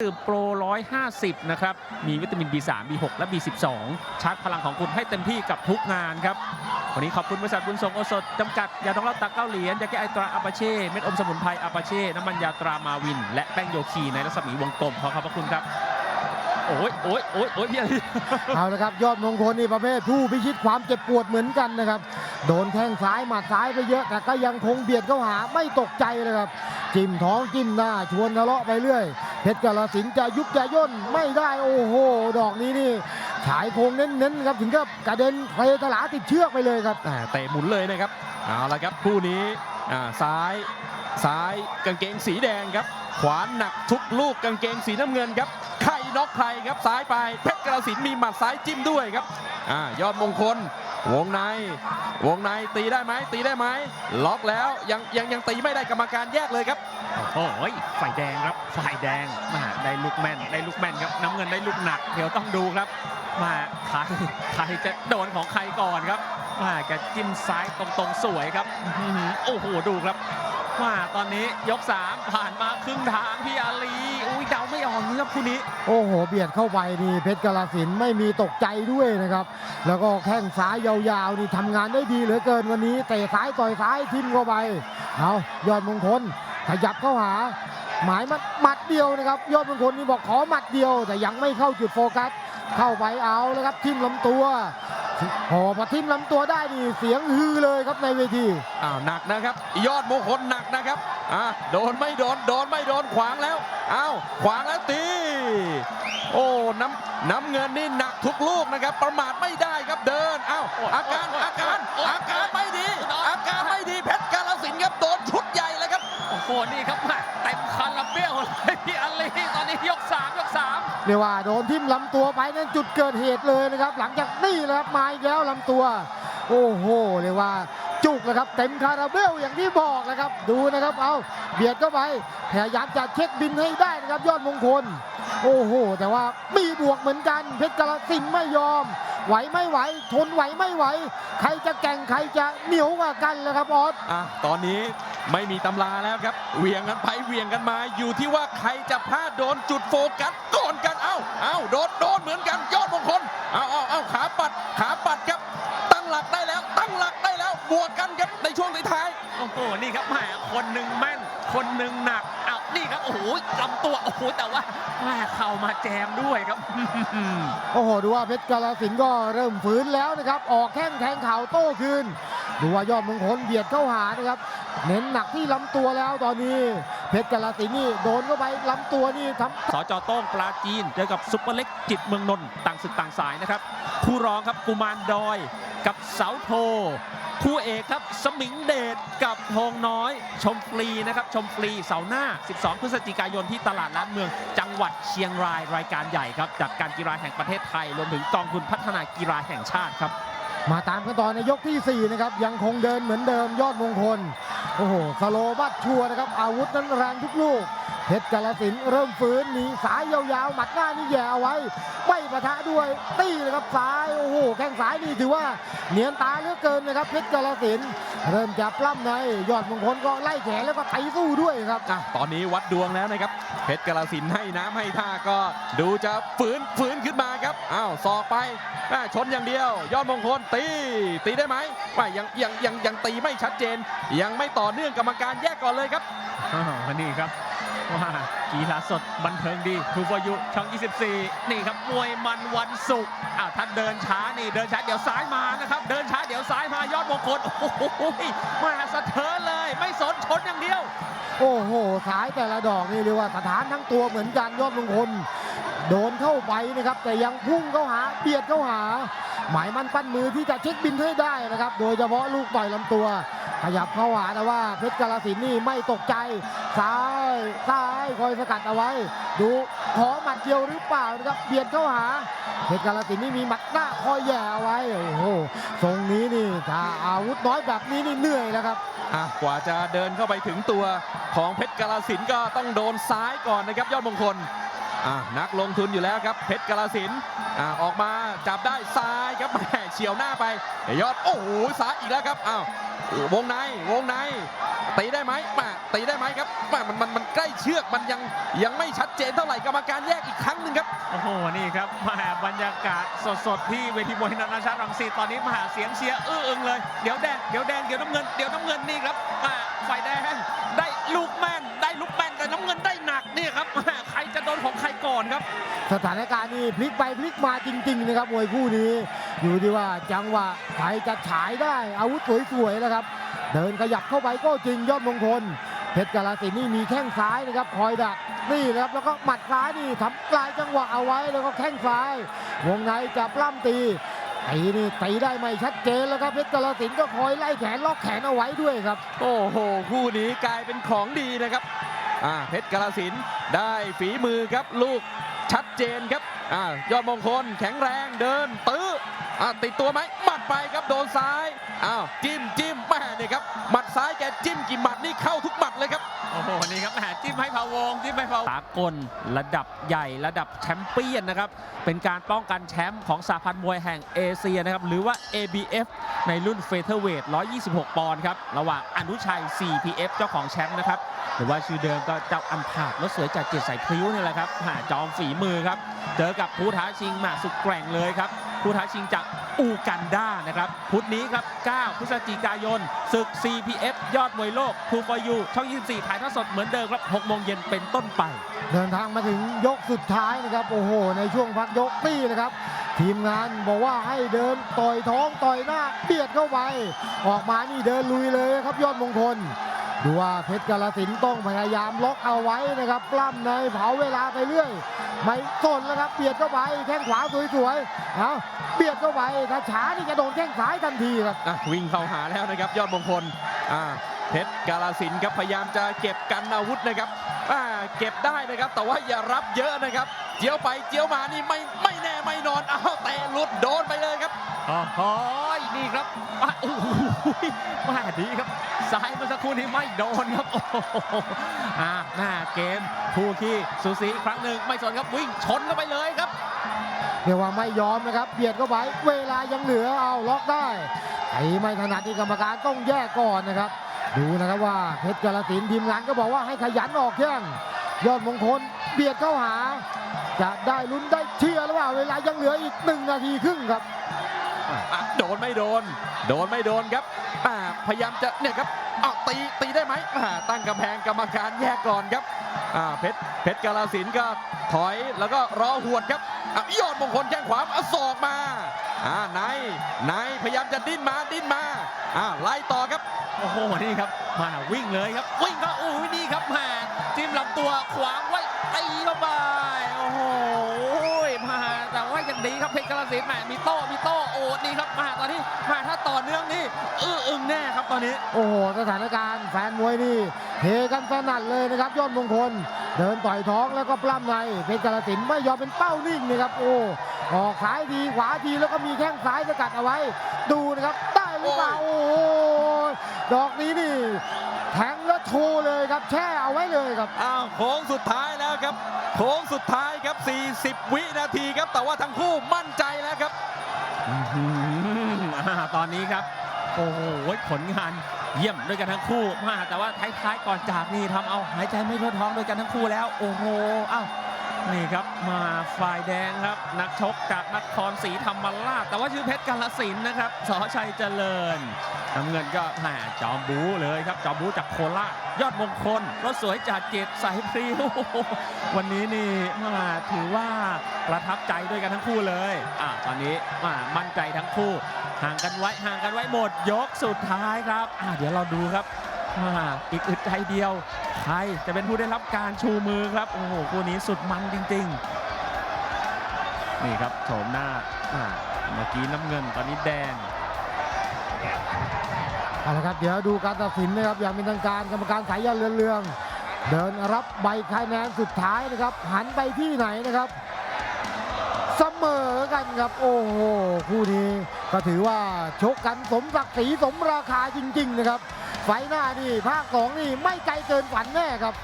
ดื่มโปร 150 นะครับ มีวิตามิน B3 B6 และ B12 ชาร์จพลังของคุณให้เต็มที่กับทุกงานครับ วันนี้ขอบคุณบริษัทบุญส่งโอสถจำกัด ยาท้องรับตาเก้าเหรียญ ยาแก้ไอตราอาปาเช่ เม็ดอมสมุนไพรอาปาเช่ น้ำมันยาตรามาวิน และแป้งโยคีในรัศมีวงกลม ขอขอบพระคุณครับ โอ้ยโอ้ยโอ้ยโอ้ยพี่อะไรเอาละครับ ยอดมงคลนี่ประเภทผู้พิชิตความเจ็บปวดเหมือนกันนะครับ โดนแข้งซ้ายหมัดซ้ายไปเยอะ แต่ก็ยังคงเบียดเข้าหาไม่ตกใจเลยครับ จิ้มท้องจิ้มหน้าชวนทะเลาะไปเรื่อย เพชรกาลสินจะยุบจะย่นไม่ได้โอ้โห ดอกนี้นี่ฉายโคงเน้นๆครับถึงกับกระเด็นเพลตลาติดเชือกไปเลยครับเตะหมุนเลยนะครับเอาละครับคู่นี้อ่าซ้ายซ้ายกางเกงสีแดงครับ ขวาหนักทุกลูกกางเกงสีน้ำเงินครับใครน็อกใครครับซ้ายไปเพชรกระสินมีหมัดซ้ายจิ้มด้วยครับอ่ายอดมงคล วงใน วงในตีได้ไหมตีได้ไหมล็อกแล้วยังยังยังตีไม่ได้กรรมการแยกเลยครับ โอ้โหฝ่ายแดงครับฝ่ายแดงมาได้ลูกแม่นได้ลูกแม่นครับน้ำเงินได้ลูกหนัก เดี๋ยวต้องดูครับ มาใครใครจะโดนของใครก่อนครับมาแกจิ้มซ้ายตรงๆสวยครับโอ้โหดูครับมาตอนนี้ยก 3 ผ่านมาครึ่งทางพี่อาลี ครับคู่นี้ โอ้โห เบียดเข้าไปนี่เพชรกาลสินไม่มีตกใจด้วยนะครับ แล้วก็แข้งซ้ายยาวๆนี่ทำงานได้ดีเหลือเกินวันนี้เตะซ้ายต่อยซ้ายทิมเข้าไปเอายอดมงคลขยับเข้าหา หมายมัดหมัดเดียวนะครับ ยอดมงคลนี่บอกขอหมัดเดียว แต่ยังไม่เข้าจุดโฟกัส เข้าไปเอาแล้วครับทิมลำตัว พอมาทิ่มลำตัวได้นี่เสียงฮือเลยครับในเวทีอ้าวหนักนะครับ ยอดมงคลหนักนะครับอ่าโดนไม่โดนโดนไม่โดนขวางแล้วอ้าวขวางแล้วตี โอ้น้ำน้ำเงินนี่หนักทุกลูกนะครับ ประมาทไม่ได้ครับเดินอ้าวอาการอาการอาการไม่ดี อาการไม่ดีเพชรกาลสินธุ์ครับโดนชุดใหญ่เลยครับโอ้โหนี่ครับแม่เต็มคาราเบลเลย เรียกว่าโดนทิ่มลำตัวไปนั่นจุดเกิดเหตุเลยนะครับ หลังจากนี่แหละครับมาอีกแล้วลำตัว โอ้โหเรียกว่าจุกนะครับ เต็มคาราเบลอย่างที่บอกนะครับ ดูนะครับเอาเบียดเข้าไปพยายามจะเช็คบินให้ได้นะครับ ยอดมงคล โอ้โห แต่ว่ามีบวกเหมือนกันเพชรกาลสินไม่ยอม ไหวไม่ไหว ทนไหวไม่ไหว ใครจะแก่งใครจะเหนียวกว่ากันเลยครับออสอะตอนนี้ ไม่มีตำราแล้วครับเหวียงกันไปเหวียงกันมา อยู่ที่ว่าใครจะพลาดโดนจุดโฟกัสก่อนกัน เอ้า เอ้า โดน โดนเหมือนกัน ยอดมงคล เอาเอาเอาขาปัด ขาปัดครับ ตั้งหลักได้แล้ว ตั้งหลักได้แล้ว บวกกันครับในช่วงท้ายๆโอ้โห นี่ครับแหมคนหนึ่งแม่น คนหนึ่งหนักอ้าวนี่ครับ โอ้โหลำตัว โอ้โห แต่ว่าแม่เข่ามาแจมด้วยครับ โอ้โห ดูว่าเพชรกาลสินธุ์ก็เริ่มฝืนแล้วนะครับ ออกแข้งแทงเข่าโต้คืน ดูว่ายอดมงคลเบียดเข้าหานะครับ เน้นหนักที่ลำตัวแล้วตอนนี้เพชรกาลสินธุ์นี่โดนเข้าไปลำตัวนี่ทำสจโต้งปลาจีนเจอกับซุปเปอร์เล็กจิตเมืองนนท์ต่างศึกต่างสายนะครับ คู่รองครับกุมารดอยกับเสาโท คู่เอกครับสมิงเดชกับทองน้อย ชมฟรีนะครับ ชมฟรีเสาร์หน้า 12 พฤศจิกายนที่ตลาดล้านเมือง จังหวัดเชียงรายรายการใหญ่ครับจากการกีฬาแห่งประเทศไทยรวมถึงกองทุนพัฒนากีฬาแห่งชาติครับมาตามกันต่อในยกที่ 4 นะครับ ยังคงเดินเหมือนเดิมยอดมงคล โอ้โหสโลว์บัตชัวนะครับ อาวุธนั้นแรงทุกลูก เพชรกาลสินธุ์เริ่มฝืนหนีสายยาวๆ หมัดหน้านี่แย่เอาไว้ ไม่ปะทะด้วยตีเลยครับซ้าย โอ้โห แข้งซ้ายนี่ถือว่าเหนียนตาเหลือเกินนะครับ เพชรกาลสินธุ์ เริ่มจะปล้ำในยอดมงคลก็ไล่แขนแล้วก็ไถสู้ด้วยครับ อะตอนนี้วัดดวงแล้วนะครับ เพชรกาลสินธุ์ให้น้ำให้ท่าก็ดูจะฝืนฝืนขึ้นมาครับ อ้าวศอกไปแม่ชนอย่างเดียว ยอดมงคลตี ตีได้ไหมไม่ยังยังยังยังตีไม่ชัดเจน ยังไม่ต่อเนื่องกรรมการแยกก่อนเลยครับอ๋อนี่ครับ ว่ากีฬาสดบันเทิงดีทูฟยุช่อง 24 นี่ครับมวยมันวันศุกร์อ้าวท่านเดินช้านี่เดินช้าเดี๋ยวซ้ายมานะครับ เดินช้าเดี๋ยวซ้ายมายอดมงคลโอ้โหมาสะเทินเลย ไม่สนชนอย่างเดียว โอ้โหสายแต่ละดอกนี่เรียกว่าสถานทั้งตัวเหมือนกันยอดมงคลโดนเข้าไปนะครับ แต่ยังพุ่งเข้าหาเบียดเข้าหา หมายมันปั้นมือที่จะเช็คบินให้ได้นะครับ โดยเฉพาะลูกต่อยลำตัว ขยับเข้าหาแต่ว่าเพชรกาลสินนี่ไม่ตกใจ ซ้ายซ้ายคอยสกัดเอาไว้ ดูขอหมัดเดียวหรือเปล่านะครับเบียดเข้าหาเพชรกาลสินนี่มีหมัดหน้าคอยแย่เอาไว้โอ้โหทรงนี้นี่ถ้าอาวุธน้อยแบบนี้นี่เหนื่อยแล้วครับอะกว่าจะเดินเข้าไปถึงตัวของเพชรกาลสินก็ต้องโดนซ้ายก่อนนะครับยอดมงคล นักลงทุนอยู่แล้วครับเพชรกาลสินอออกมาจับได้ซ้ายครับแหมเฉียวหน้าไปยอดโอ้โหซ้ายอีกแล้วครับอ้าววงในวงในตีได้ไหมแหมตีได้ไหมครับแม่มันมันมันใกล้เชือกมันยังยังไม่ชัดเจนเท่าไหร่กรรมการแยกอีกครั้งหนึ่งครับโอ้โหนี่ครับมาบรรยากาศสดๆที่เวทีมวยนานาชาติรังสิตตอนนี้มาหาเสียงเชียร์อื้ออึงเลยเดี๋ยวแดงเดี๋ยวแดงเดี๋ยวน้ำเงินเดี๋ยวน้ำเงินนี่ครับมาฝ่ายแดงได้ลูกแม่ องใครก่อนครับ สถานการณ์นี่พลิกไปพลิกมาจริง ๆ นะครับมวยคู่นี้ อยู่ที่ว่าจังหวะใครจะฉายได้อาวุธสวยๆแล้วครับ เดินขยับเข้าไปก็จริงยอดมงคลเพชรกาลสินธุ์นี่มีแข้งซ้ายนะครับคอยดักนี่นะครับแล้วก็หมัดซ้ายนี่ทำปลายจังหวะเอาไว้แล้วก็แข้งซ้ายวงในจะปล้ำตีตีนี่ตีได้ไม่ชัดเจนแล้วครับเพชรกาลสินธุ์ก็คอยไล่แขนล็อกแขนเอาไว้ด้วยครับ โอ้โหคู่นี้กลายเป็นของดีนะครับ อ่าเพชรกาลสินได้ฝีมือครับลูกชัดเจนครับอ่ายอดมงคลแข็งแรงเดินตื้ออ่าติดตัวไหมหมัดไปครับโดนซ้ายอ้าวจิ้มจิ้มแม่เนี่ยครับหมัดซ้ายแกจิ้มกี่หมัดนี่เข้าทุกหมัด ให้พะวงจิ้มให้พะวง สากลระดับใหญ่ระดับแชมเปี้ยนนะครับ เป็นการป้องกันแชมป์ของสาพันธ์มวยแห่งเอเชียนะครับ หรือว่า ABF ในรุ่นเฟเธอร์เวท 126 ปอนด์ครับ ระหว่างอนุชัย 4PF เจ้าของแชมป์นะครับ หรือว่าชื่อเดิมก็เจ้าอัมพาดรถสวยจากเจ็ดสายพริ้วนี่แหละครับหาจอมฝีมือครับ เจอกับผู้ท้าชิงมาสุดแกร่งเลยครับ ผู้ท้าชิงจาก อูกันดานะครับพุธนี้ครับ 9 พฤศจิกายนศึก CPF ยอดมวยโลกทูฟอยูช่อง 24 ถ่ายทอดสดเหมือนเดิมครับ6โมงเย็นเป็นต้นไป เดินทางมาถึงยกสุดท้ายนะครับ โอ้โห ในช่วงพักยกนี่นะครับ ทีมงานบอกว่าให้เดินต่อยท้องต่อยหน้าเบียดเข้าไป ออกมานี่เดินลุยเลยครับยอดมงคล ดูว่าเพชรกาลสินธุ์ต้องพยายามล็อกเอาไว้นะครับปล้ำในเผาเวลาไปเรื่อย ไม่สนแล้วครับเบียดเข้าไปแข้งขวาสวยๆเอาเบียดเข้าไปถ้าช้านี่จะโดนแข้งซ้ายทันทีครับอะวิ่งเข้าหาแล้วนะครับ ยอดมงคลอ่าเพชรกาลสินธุ์ครับพยายามจะเก็บกันอาวุธนะครับอ่าเก็บได้นะครับแต่ว่าอย่ารับเยอะนะครับ เจียวไปเจียวมานี่ไม่ไม่แน่ไม่นอนอ้าวเตะหลุดโดนไปเลยครับโอ้โห นี่ครับอะโอ้โหมาดีครับซ้ายเมื่อสักครู่นี้ไม่โดนครับโอ้โหอ่าหน้าเกมคู่ขี้สูสีครั้งหนึ่งไม่สนครับวิ่งชนเข้าไปเลยครับเรียกว่าไม่ยอมนะครับเบียดเข้าไปเวลายังเหลือเอาล็อกได้ไอ้ไม่ถนัดที่กรรมการต้องแยกก่อนนะครับ ดูนะครับว่าเพชรกาลสินทีมงานก็บอกว่าให้ขยันออกแข้งยอดมงคลเบียดเข้าหา จะได้ลุ้นได้เชียร์หรือเปล่าเวลายังเหลืออีกหนึ่งนาทีครึ่งครับ อะโดนไม่โดน โดนไม่โดนครับอ่าพยายามจะเนี่ยครับอ้าวตีตีได้ไหมอ่าตั้งกำแพงกรรมการแยกก่อนครับอ่าเพชรเพชรกาลสินธุ์ก็ถอยแล้วก็รอหวดครับอะยอดมงคลแข้งขวาเอาศอกมาอ่าในในพยายามจะดิ้นมาดิ้นมาอ่าไล่ต่อครับ โอ้โห นี่ครับมาวิ่งเลยครับ วิ่งก็โอ้ยนี่ครับมาจิ้มลำตัวขวางไว้ตีเข้าไปโอ้โหมาแต่ว่ายังดีครับเพชรกาฬสินธุ์แหมมีโต้มีโต้ โอ้นี่ครับมาตอนนี้มาถ้าต่อเนื่องนี่อื้ออึงแน่ครับตอนนี้ โอ้โหสถานการณ์แฟนมวยนี่เฮกันสนั่นเลยนะครับยอดมงคล เดินต่อยท้องแล้วก็ปล้ำในเพชรกาลสินธุ์ไม่ยอมเป็นเป้านิ่งนะครับโอ้ออกซ้ายทีขวาทีแล้วก็มีแข้งซ้ายสกัดเอาไว้ ดูนะครับได้หรือเปล่าโอ้โหดอกนี้นี่แทงแล้วโชว์เลยครับแช่เอาไว้เลยครับอ้าวโค้งสุดท้ายแล้วครับโค้งสุดท้ายครับ 40 วินาทีครับ แต่ว่าทั้งคู่มั่นใจแล้วครับ อื้อหืออ่าตอนนี้ครับ โอ้โหผลงานเยี่ยมด้วยกันทั้งคู่มาแต่ว่าท้ายๆก่อนจากนี่ทำเอาหายใจไม่ทั่วท้องด้วยกันทั้งคู่แล้ว โอ้โหอ้าว นี่ครับมาฝ่ายแดงครับ นักชกจากนครศรีธรรมราชแต่ว่าชื่อเพชรกาลสินนะครับสอชัยเจริญน้ำเงินก็แหมจอมบูเลยครับจอมบูจากโคราชยอดมงคลรถสวยจากเจ็ดสายพริ้ววันนี้นี่มาถือว่าประทับใจด้วยกันทั้งคู่เลยอะตอนนี้มามั่นใจทั้งคู่ ห่างกันไว้ห่างกันไว้หมดยกสุดท้ายครับอะเดี๋ยวเราดูครับ อ่าอีกอึดใจเดียวใครจะเป็นผู้ได้รับการชูมือครับ โอ้โหคู่นี้สุดมันจริง ๆ นี่ครับโฉมหน้าอ่าเมื่อกี้น้ำเงินตอนนี้แดง เอาละครับเดี๋ยวดูการตัดสินนะครับอย่างเป็นทางการกรรมการสายยันเรืองเรือง เดินรับใบคะแนนสุดท้ายนะครับ หันไปที่ไหนนะครับ เสมอกันครับโอ้โหคู่นี้ก็ถือว่าชกกันสมศักดิ์ศรีสมราคาจริง ๆ นะครับ ไฟหน้านี่ภาคสองนี่ไม่ไกลเกินฝันแน่ครับ